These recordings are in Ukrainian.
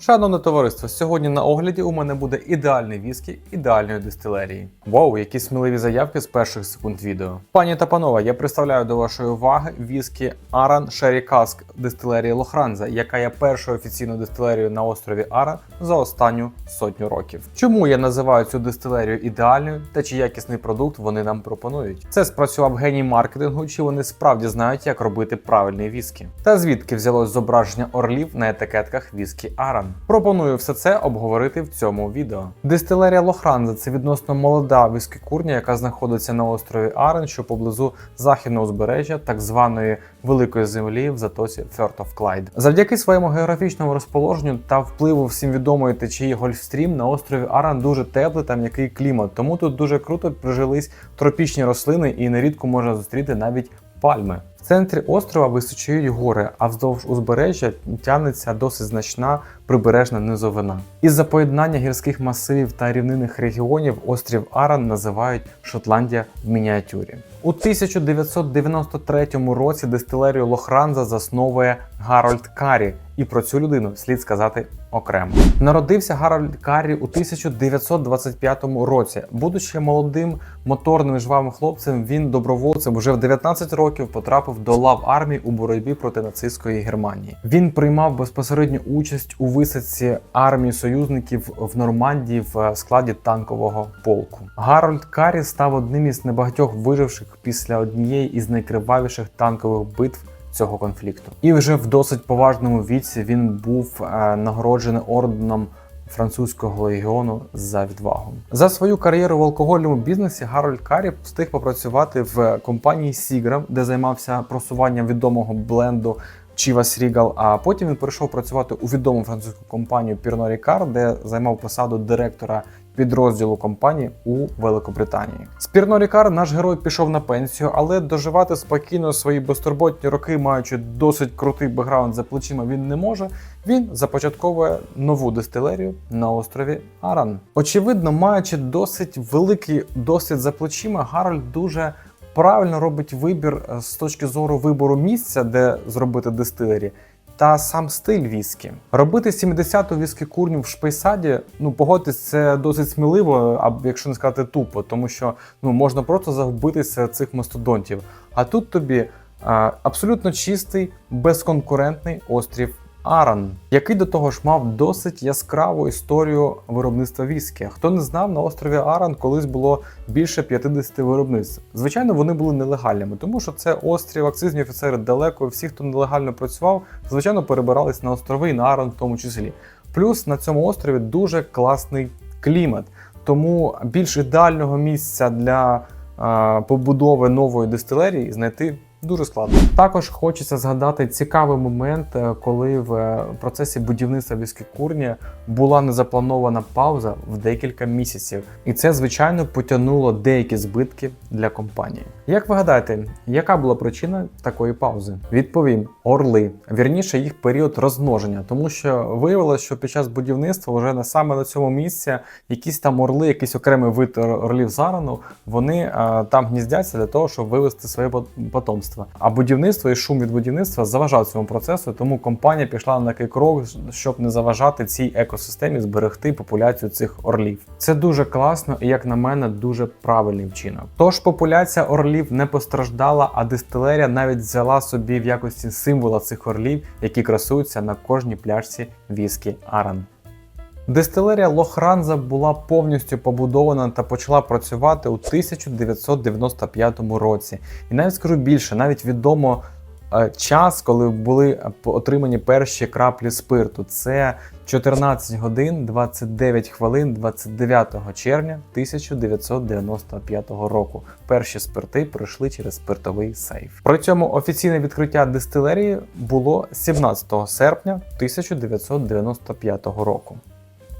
Шановне товариство, сьогодні на огляді у мене буде ідеальний віскі ідеальної дистилерії. Вау, які сміливі заявки з перших секунд відео. Пані та панове, я представляю до вашої уваги віскі Аран Шері Каск дистилерії Лохранза, яка є першою офіційною дистилерією на острові Аран за останню сотню років. Чому я називаю цю дистилерію ідеальною та чи якісний продукт вони нам пропонують? Це спрацював геній маркетингу, чи вони справді знають, як робити правильний віскі? Та звідки взялось зображення орлів на етикетках віскі Аран? Пропоную все це обговорити в цьому відео. Дистилерія Лохранза це відносно молода віскікурня, яка знаходиться на острові Арен, що поблизу західного узбережжя так званої великої землі в затоці Firth of Clyde. Завдяки своєму географічному розположенню та впливу всім відомої течії Гольфстрім на острові Аран дуже теплий та м'який клімат, тому тут дуже круто прижились тропічні рослини і нерідко можна зустріти навіть пальми. В центрі острова височають гори, а вздовж узбережжя тягнеться досить значна прибережна низовина. Із-за поєднання гірських масивів та рівнинних регіонів острів Аран називають Шотландія в мініатюрі. У 1993 році дистилерію Лохранза засновує Гарольд Карі, і про цю людину слід сказати окремо. Народився Гарольд Карі у 1925 році. Будучи молодим моторним жвавим хлопцем, він добровольцем вже в 19 років потрапив до лав армії у боротьбі проти нацистської Германії. Він приймав безпосередню участь у висадці армії союзників в Нормандії в складі танкового полку. Гарольд Карі став одним із небагатьох виживших після однієї із найкривавіших танкових битв цього конфлікту. І вже в досить поважному віці він був е, нагороджений орденом французького легіону за відвагу. За свою кар'єру в алкогольному бізнесі Гарольд Карі встиг попрацювати в компанії Seagram, де займався просуванням відомого бленду Chivas Regal, а потім він перейшов працювати у відому французьку компанію Pernod Ricard, де займав посаду директора підрозділу компанії у Великобританії. З Ricard наш герой пішов на пенсію, але доживати спокійно свої безтурботні роки, маючи досить крутий бекграунд за плечима, він не може. Він започатковує нову дистилерію на острові Аран. Очевидно, маючи досить великий досвід за плечима, Гарольд дуже правильно робить вибір е, з точки зору вибору місця, де зробити дистилері. Та сам стиль віскі. Робити 70-ту віскі курню в шпейсаді, ну погодьтесь, це досить сміливо, або якщо не сказати тупо, тому що ну можна просто загубитися цих мастодонтів. А тут тобі а, абсолютно чистий, безконкурентний острів Аран, який до того ж мав досить яскраву історію виробництва віскі. Хто не знав, на острові Аран колись було більше 50 виробництв. Звичайно, вони були нелегальними, тому що це острів, акцизні офіцери далеко. Всі, хто нелегально працював, звичайно, перебирались на острови і на Аран в тому числі. Плюс на цьому острові дуже класний клімат, тому більш ідеального місця для а, побудови нової дистилерії знайти дуже складно. Також хочеться згадати цікавий момент, е, коли в е, процесі будівництва віскікурні була незапланована пауза в декілька місяців, і це звичайно потягнуло деякі збитки для компанії. Як ви гадаєте, яка була причина такої паузи? Відповім: орли, вірніше їх період розмноження, тому що виявилося, що під час будівництва вже на саме на цьому місці якісь там орли, якийсь окремий вид орлів зарану, вони е, там гніздяться для того, щоб вивести своє пот- потомство. А будівництво і шум від будівництва заважав цьому процесу, тому компанія пішла на такий крок, щоб не заважати цій екосистемі зберегти популяцію цих орлів. Це дуже класно і, як на мене, дуже правильний вчинок. Тож популяція орлів не постраждала, а дистилерія навіть взяла собі в якості символа цих орлів, які красуються на кожній пляшці віскі Аран. Дистилерія Лохранза була повністю побудована та почала працювати у 1995 році. І навіть скажу більше, навіть відомо е, час, коли були е, отримані перші краплі спирту. Це 14 годин 29 хвилин 29 червня 1995 року. Перші спирти пройшли через спиртовий сейф. При цьому офіційне відкриття дистилерії було 17 серпня 1995 року.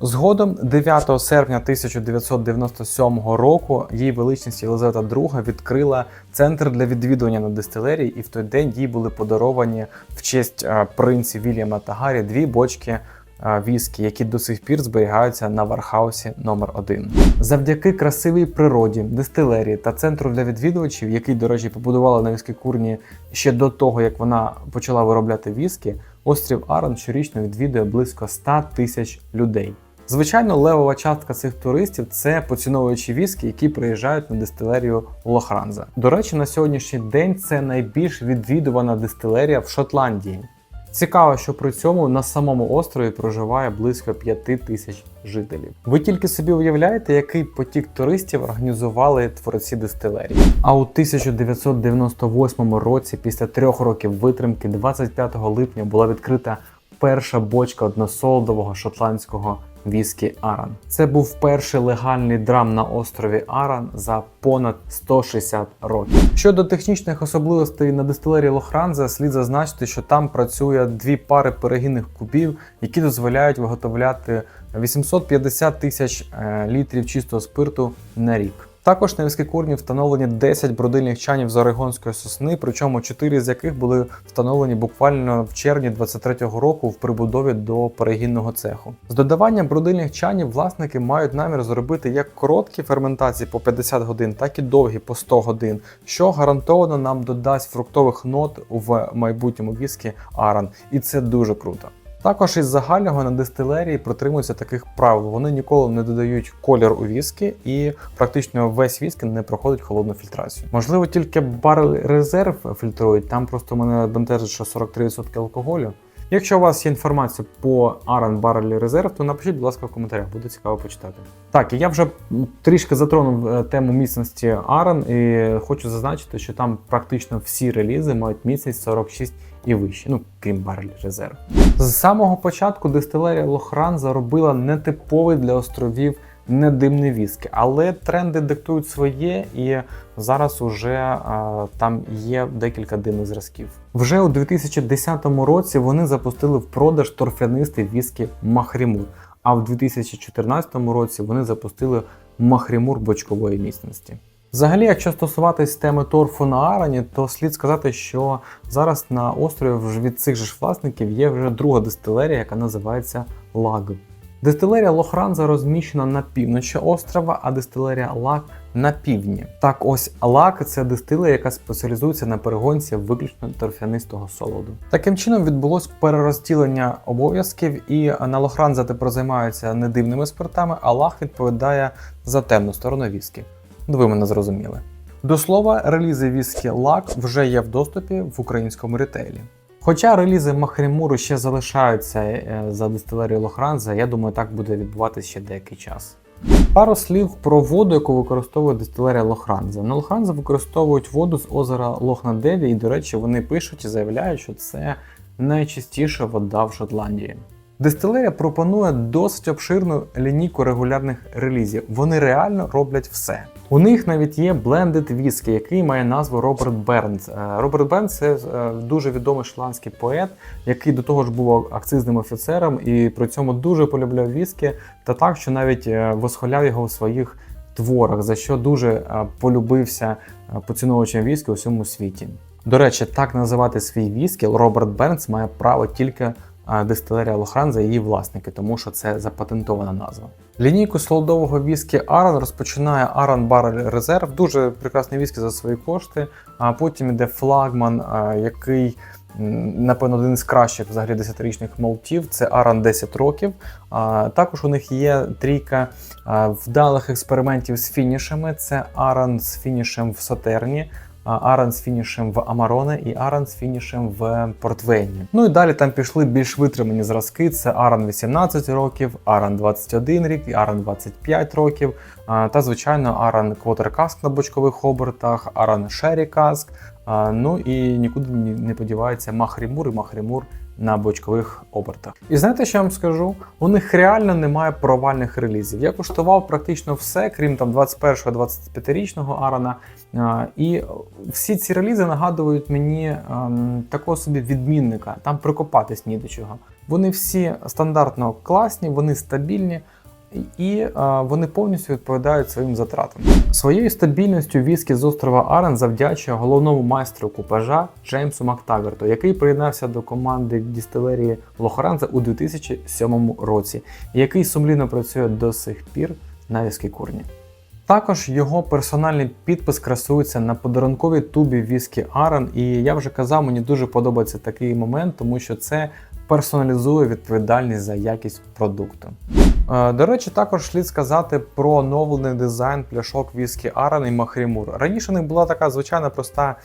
Згодом, 9 серпня 1997 року, її величність Єлизавета II відкрила центр для відвідування на дистилерії, і в той день їй були подаровані в честь е, принців Вільяма та Гаррі дві бочки е, віскі, які до сих пір зберігаються на Вархаусі номер 1 Завдяки красивій природі, дистилерії та центру для відвідувачів, який, до речі, побудувала на віскі курні ще до того, як вона почала виробляти віскі, острів Аран щорічно відвідує близько 100 тисяч людей. Звичайно, левова частка цих туристів це поціновувачі віскі, які приїжджають на дистилерію Лохранза. До речі, на сьогоднішній день це найбільш відвідувана дистилерія в Шотландії. Цікаво, що при цьому на самому острові проживає близько 5 тисяч жителів. Ви тільки собі уявляєте, який потік туристів організували творці дистилерії. А у 1998 році, після трьох років витримки, 25 липня була відкрита перша бочка односолодового шотландського віскі Аран. Це був перший легальний драм на острові Аран за понад 160 років. Щодо технічних особливостей на дистилерії Лохранза, слід зазначити, що там працює дві пари перегінних кубів, які дозволяють виготовляти 850 тисяч е, літрів чистого спирту на рік. Також на віскікурні встановлені 10 бродильних чанів з орегонської сосни, причому 4 з яких були встановлені буквально в червні 23-го року в прибудові до перегінного цеху. З додаванням бродильних чанів власники мають намір зробити як короткі ферментації по 50 годин, так і довгі по 100 годин, що гарантовано нам додасть фруктових нот в майбутньому віскі Аран, і це дуже круто. Також із загального на дистилерії притримуються таких правил. Вони ніколи не додають колір у віскі, і практично весь віскі не проходить холодну фільтрацію. Можливо, тільки барель резерв фільтрують. Там просто мене бентежить, що 43% алкоголю. Якщо у вас є інформація по Aran Barrel Reserve, то напишіть, будь ласка, в коментарях, буде цікаво почитати. Так, і я вже трішки затронув е, тему міцності Aran, і хочу зазначити, що там практично всі релізи мають міцність 46 і вище, ну крім Barrel Reserve. З самого початку дистилерія Лохран заробила нетиповий для островів недимний віскі, але тренди диктують своє, і зараз уже а, там є декілька димних зразків. Вже у 2010 році вони запустили в продаж торфянистий віскі Махрімур. А в 2014 році вони запустили Махрімур бочкової міцності. Взагалі, якщо стосуватись теми торфу на Арані, то слід сказати, що зараз на острові від цих же ж власників є вже друга дистилерія, яка називається Лаг. Дистилерія Лохранза розміщена на півночі острова, а дистилерія Лак на півдні. Так, ось Лак це дистилерія, яка спеціалізується на перегонці виключно торфянистого солоду. Таким чином відбулось перерозділення обов'язків, і на Лохранза тепер займаються недивними спиртами, а Лах відповідає за темну сторону віскі. Ну, ви мене зрозуміли. До слова, релізи віскі Лак вже є в доступі в українському ретейлі. Хоча релізи Махрімуру ще залишаються е, за дистилерією Лохранза, я думаю, так буде відбуватися ще деякий час. Пару слів про воду, яку використовує дистилерія Лохранза. На Лохранза використовують воду з озера Лохнадеві, і, до речі, вони пишуть і заявляють, що це найчистіша вода в Шотландії. Дистилерія пропонує досить обширну лінійку регулярних релізів. Вони реально роблять все. У них навіть є блендед віскі, який має назву Роберт Бернс. Е, Роберт Бернс це е, дуже відомий шотландський поет, який до того ж був акцизним офіцером і при цьому дуже полюбляв віскі, та так, що навіть е, восхваляв його у своїх творах, за що дуже полюбився поціновувачем віскі у всьому світі. До речі, так називати свій віскі Роберт Бернс має право тільки дистилерія Лохран за її власники, тому що це запатентована назва. Лінійку солодового віскі Аран розпочинає Аран Barrel Reserve, дуже прекрасний віскі за свої кошти. А потім іде флагман, який, напевно, один з кращих взагалі 10-річних молтів. Це Аран 10 років. Також у них є трійка вдалих експериментів з фінішами. Це Аран з фінішем в Сотерні. Аран з фінішем в Амароне і Аран з фінішем в Портвейні. Ну і далі там пішли більш витримані зразки: це Аран 18 років, Аран 21 рік, Аран 25 років. Та, звичайно, Аран Квотер Каск на бочкових обертах, Аран Шері Каск. Ну і нікуди не подівається Махрімур і Махрімур на бочкових обертах. І знаєте, що я вам скажу? У них реально немає провальних релізів. Я куштував практично все, крім там 21-25-річного Арана. І всі ці релізи нагадують мені ем, такого собі відмінника. Там прикопатись ні до чого. Вони всі стандартно класні, вони стабільні і вони повністю відповідають своїм затратам. Своєю стабільністю віскі з острова Арен завдячує головному майстру купажа Джеймсу Мактагерту, який приєднався до команди дістилерії Лохоранза у 2007 році, який сумлінно працює до сих пір на віскі курні. Також його персональний підпис красується на подарунковій тубі віскі Аран, і я вже казав, мені дуже подобається такий момент, тому що це персоналізує відповідальність за якість продукту. Е, До речі, також слід сказати про оновлений дизайн пляшок віскі Аран і Махрімур. Раніше у них була така звичайна проста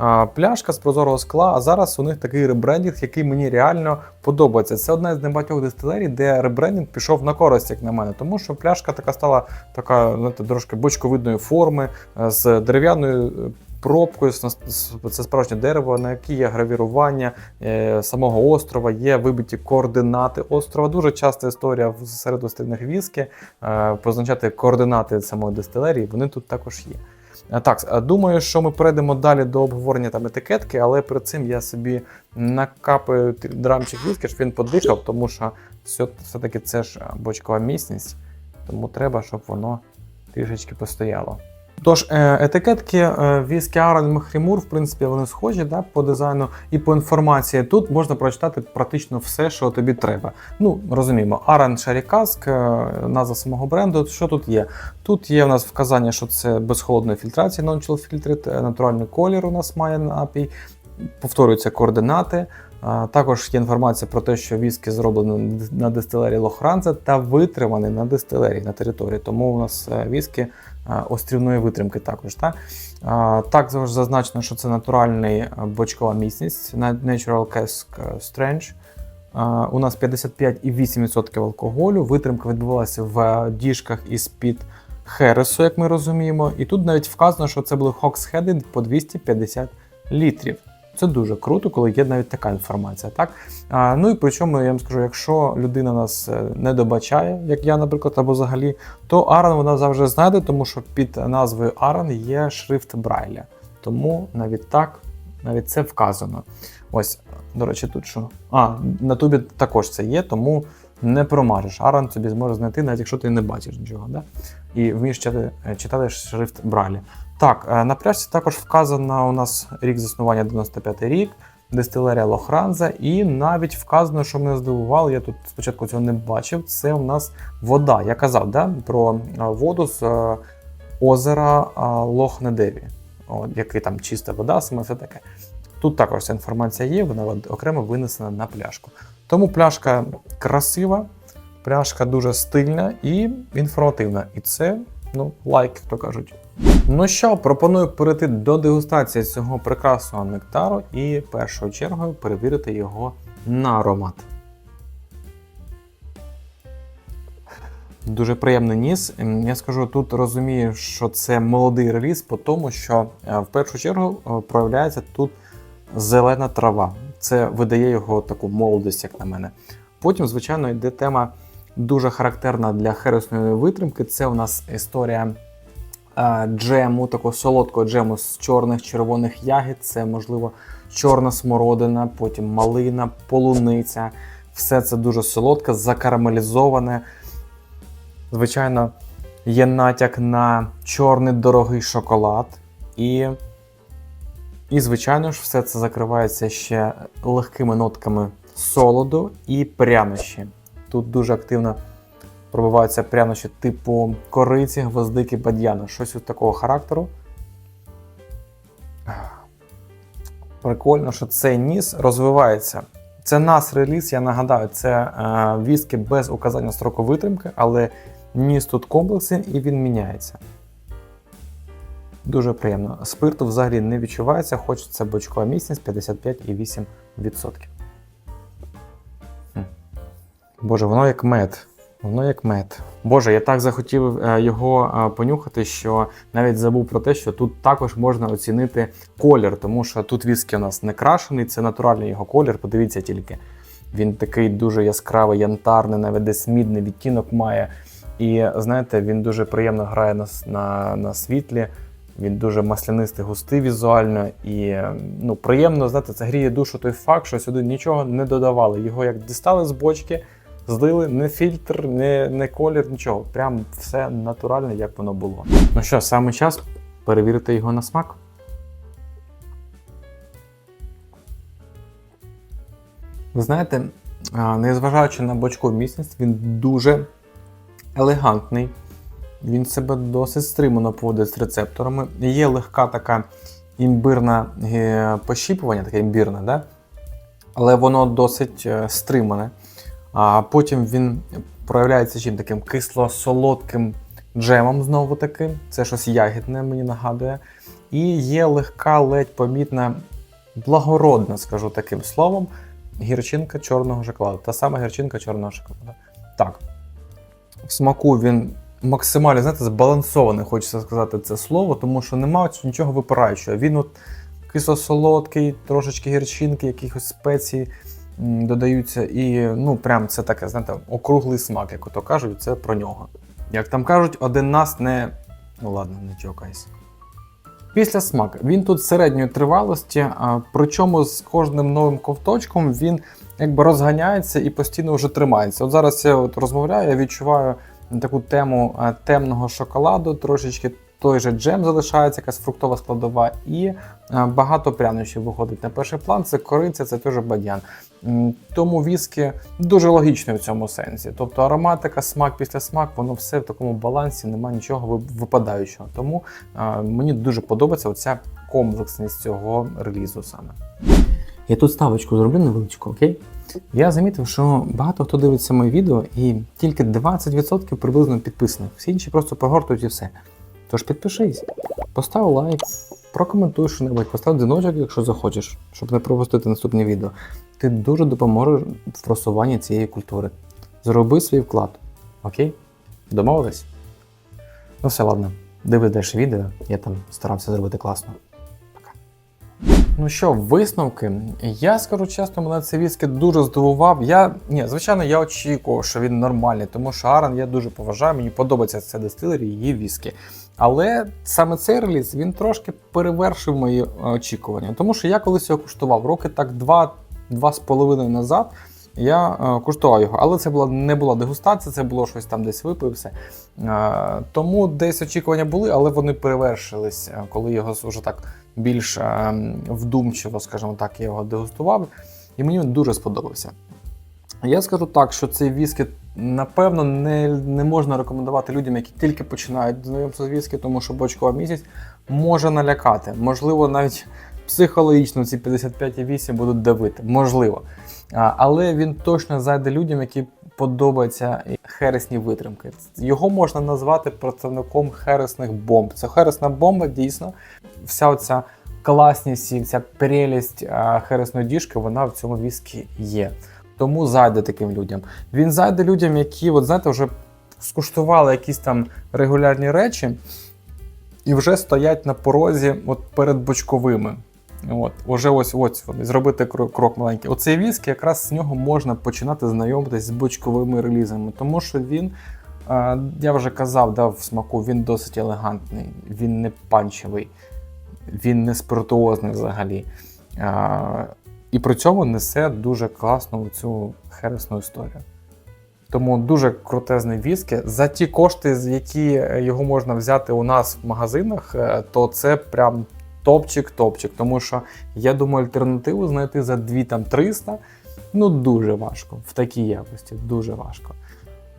е, пляшка з прозорого скла, а зараз у них такий ребрендінг, який мені реально подобається. Це одна з небагатьох дистилерій, де ребрендінг пішов на користь, як на мене, тому що пляшка така стала така, знаєте, трошки бочковидної форми е, з дерев'яною. Пробкою це справжнє дерево, на якій є гравірування е, самого острова, є вибиті координати острова. Дуже часта історія в- острівних віскі е, позначати координати самої дистилерії. Вони тут також є. Е, Так, думаю, що ми перейдемо далі до обговорення там етикетки, але перед цим я собі накапаю драмчик віскі, щоб він подихав, тому що все- все-таки це ж бочкова міцність, тому треба, щоб воно трішечки постояло. Тож, е, етикетки е, віскі Арен Махрімур, в принципі, вони схожі да, по дизайну і по інформації. Тут можна прочитати практично все, що тобі треба. Ну, розуміємо, Арен Шарікаск, назва самого бренду. Що тут є? Тут є у нас вказання, що це без холодної фільтрації, non-chill filtered, е, натуральний колір у нас має напій, повторюються координати. Також є інформація про те, що віскі зроблено на дистилері Лохранзе та витриманий на дистилері на території. Тому у нас е, віскі е, острівної витримки також. Так? Також зазначено, що це натуральний е, бочкова міцність Natural Cask Strange. У нас 55,8% алкоголю. Витримка відбувалася в діжках із-під Хересу, як ми розуміємо. І тут навіть вказано, що це були Хоксхеди по 250 літрів. Це дуже круто, коли є навіть така інформація. Так? А, ну і причому я вам скажу, якщо людина нас е, не добачає, як я, наприклад, або взагалі, то Аран вона завжди знайде, тому що під назвою Аран є шрифт Брайля. Тому навіть так, навіть це вказано. Ось, до речі, тут що. А, на тубі також це є, тому не промажеш. Аран тобі зможе знайти, навіть якщо ти не бачиш нічого. Да? І вмієш читати, читати шрифт Брайля. Так, е, на пляшці також вказано у нас рік заснування 95 рік, дистилерія Лохранза, і навіть вказано, що мене здивувало, я тут спочатку цього не бачив. Це у нас вода. Я казав да, про е, воду з е, озера е, Лохнедеві, який там чиста вода, саме все таке. Тут також ця інформація є, вона окремо винесена на пляшку. Тому пляшка красива, пляшка дуже стильна і інформативна. І це, ну, лайк, як то кажуть. Ну що, пропоную перейти до дегустації цього прекрасного нектару і першою чергою перевірити його на аромат. Дуже приємний ніс. Ем, Я скажу, тут розумію, що це молодий реліз, по тому що е, в першу чергу е, проявляється тут зелена трава. Це видає його таку молодість, як на мене. Потім, звичайно, йде тема дуже характерна для хересної витримки. Це у нас історія е, джему, такого солодкого джему з чорних червоних ягід. Це, можливо, чорна смородина, потім малина, полуниця. Все це дуже солодке, закарамелізоване. Звичайно, є натяк на чорний дорогий шоколад. І, і звичайно ж, все це закривається ще легкими нотками солоду і прянощі. Тут дуже активно пробиваються прянощі типу кориці, гвоздики, бадьяну. Щось от такого характеру. Прикольно, що цей ніс розвивається. Це нас реліз, я нагадаю, це е, віскі без указання строку витримки, але ніс тут комплексний і він міняється. Дуже приємно. Спирту взагалі не відчувається, хоч це бочкова міцність 55,8%. Боже, воно як мед. Воно як мед. Боже, я так захотів е, його е, понюхати, що навіть забув про те, що тут також можна оцінити колір, тому що тут віскі у нас не крашений, це натуральний його колір. Подивіться тільки. Він такий дуже яскравий, янтарний, навіть десь мідний відтінок має. І знаєте, він дуже приємно грає на, на, на світлі. Він дуже маслянистий, густий візуально і е, ну, приємно, знаєте, це гріє душу той факт, що сюди нічого не додавали. Його як дістали з бочки, злили, не фільтр, не, не колір, нічого. Прям все натуральне, як воно було. Ну що, саме час перевірити його на смак. Ви знаєте, незважаючи на бочкову міцність, він дуже елегантний. Він себе досить стримано поводить з рецепторами. Є легка така імбирна е, пощіпування, таке імбірне, да? але воно досить е, стримане. А потім він проявляється чим таким кисло-солодким джемом, знову таки. Це щось ягідне, мені нагадує. І є легка, ледь помітна, благородна, скажу таким словом, гірчинка чорного шоколаду. Та сама гірчинка чорного шоколаду. Так. В смаку він максимально, знаєте, збалансований, хочеться сказати це слово, тому що немає нічого випираючого. Він от кисло-солодкий, трошечки гірчинки, якихось спецій додаються. І ну, прям це таке, знаєте, округлий смак, як ото кажуть, це про нього. Як там кажуть, один нас не. Ну ладно, не чокайся. Після смак. Він тут середньої тривалості, причому з кожним новим ковточком він якби розганяється і постійно вже тримається. От зараз я от розмовляю, я відчуваю таку тему темного шоколаду, трошечки той же джем залишається, якась фруктова складова, і багато прянощів виходить на перший план. Це кориця, це теж бадян. Тому віскі дуже логічний в цьому сенсі. Тобто ароматика, смак після смак, воно все в такому балансі, немає нічого випадаючого. Тому мені дуже подобається оця комплексність цього релізу саме. Я тут ставочку зроблю невеличку, окей? Я замітив, що багато хто дивиться моє відео, і тільки 20% приблизно підписаних. Всі інші просто прогортують і все. Тож підпишись, постав лайк, прокоментуй що-небудь, постав дзвіночок, якщо захочеш, щоб не пропустити наступне відео. Ти дуже допоможеш в просуванні цієї культури. Зроби свій вклад. Окей? Домовились? Ну все, ладно. Дивись далі відео, я там старався зробити класно. Ну що, висновки. Я скажу чесно, мене цей віскі дуже здивував. Я, ні, звичайно, я очікував, що він нормальний, тому що Аран я дуже поважаю, мені подобається це дистилері її віскі. Але саме цей реліз він трошки перевершив мої е, очікування. Тому що я колись його куштував роки так два, два з половиною назад. Я е, куштував його, але це була не була дегустація, це було щось там десь випив все. Е, тому десь очікування були, але вони перевершились, коли його вже так більш е, вдумчиво, скажімо так, я його дегустував, і мені він дуже сподобався. Я скажу так, що цей віскі, напевно, не, не можна рекомендувати людям, які тільки починають знайомство з віскі, тому що бочкова місяць може налякати. Можливо, навіть психологічно ці 55,8 будуть давити. Можливо. Але він точно зайде людям, які подобаються хересні витримки. Його можна назвати представником хересних бомб. Це хересна бомба, дійсно. Вся оця класність і ця прелість хересної діжки, вона в цьому віскі є. Тому зайде таким людям. Він зайде людям, які, от знаєте, вже скуштували якісь там регулярні речі і вже стоять на порозі от перед бочковими. От, уже ось ось вони, зробити крок, маленький. Оцей віскі, якраз з нього можна починати знайомитись з бочковими релізами, тому що він, е, я вже казав, да, в смаку, він досить елегантний, він не панчевий, він не спиртуозний взагалі. Е, і при цьому несе дуже класну цю хересну історію. Тому дуже крутезний віскі. За ті кошти, з які його можна взяти у нас в магазинах, е, то це прям топчик-топчик. Тому що я думаю, альтернативу знайти за 2 там 300 ну дуже важко в такій якості, дуже важко.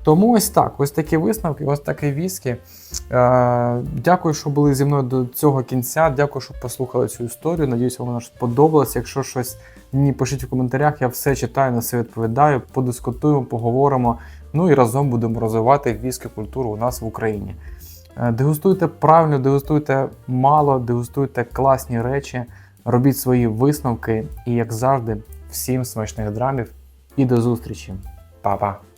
Тому ось так, ось такі висновки, ось таке віскі. Е, дякую, що були зі мною до цього кінця. Дякую, що послухали цю історію. Надіюсь, вам вона сподобалась. Якщо щось ні, пишіть в коментарях, я все читаю, на все відповідаю, подискутуємо, поговоримо. Ну і разом будемо розвивати віскі культуру у нас в Україні. Е, Дегустуйте правильно, дегустуйте мало, дегустуйте класні речі, робіть свої висновки і, як завжди, всім смачних драмів і до зустрічі. Па-па!